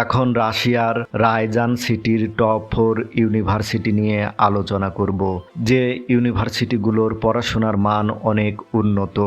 এখন রাশিয়ার রায়জান সিটির টপ ফোর ইউনিভার্সিটি নিয়ে আলোচনা করব, যে ইউনিভার্সিটিগুলোর পড়াশোনার মান অনেক উন্নত।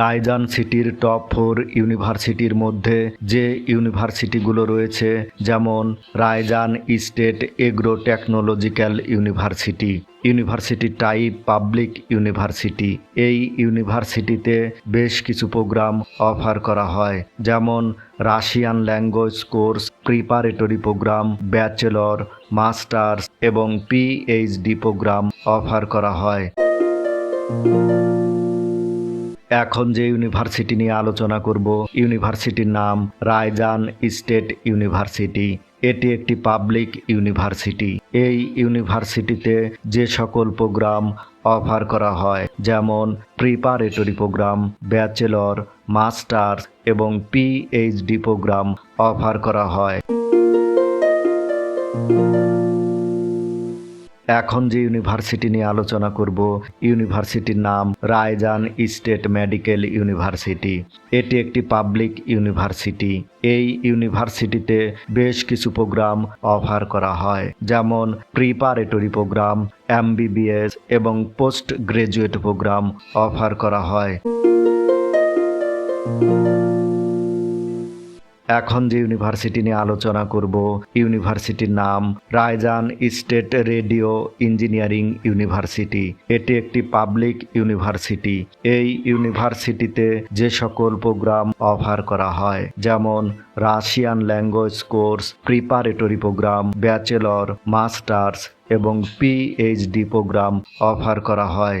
রায়জান সিটির টপ ফোর ইউনিভার্সিটির মধ্যে যে ইউনিভার্সিটিগুলো রয়েছে, যেমন Ryazan state agro technological university. University type, public university. এই ইউনিভার্সিটিতে বেশ কিছু প্রোগ্রাম অফার করা হয়, যেমন Russian language course, preparatory programme, bachelor, masters এবং পিএইচডি প্রোগ্রাম অফার করা হয়। এখন যে ইউনিভার্সিটি নিয়ে আলোচনা করব, ইউনিভার্সিটির নাম রায়জান স্টেট ইউনিভার্সিটি। এটি একটি পাবলিক ইউনিভার্সিটি। এই ইউনিভার্সিটিতে যে সকল প্রোগ্রাম অফার করা হয়, যেমন প্রিপারেটরি প্রোগ্রাম, ব্যাচেলর, মাস্টার্স এবং পিএইচডি প্রোগ্রাম অফার করা হয়। এখন যে ইউনিভার্সিটি নিয়ে আলোচনা করব, ইউনিভার্সিটির নাম রায়জান স্টেট মেডিকেল ইউনিভার্সিটি। এটি একটি পাবলিক ইউনিভার্সিটি। এই ইউনিভার্সিটিতে বেশ কিছু প্রোগ্রাম অফার করা হয়, যেমন প্রিপারেটরি প্রোগ্রাম, এমবিবিএস এবং পোস্ট গ্রাজুয়েট প্রোগ্রাম অফার করা হয়। এখন যে ইউনিভার্সিটি নিয়ে আলোচনা করব, ইউনিভার্সিটির নাম Ryazan state radio engineering university. এটি একটি পাবলিক ইউনিভার্সিটি। এই ইউনিভার্সিটিতে যে সকল প্রোগ্রাম অফার করা হয়, যেমন Russian language course, preparatory program, bachelor, masters এবং পিএইচডি প্রোগ্রাম অফার করা হয়।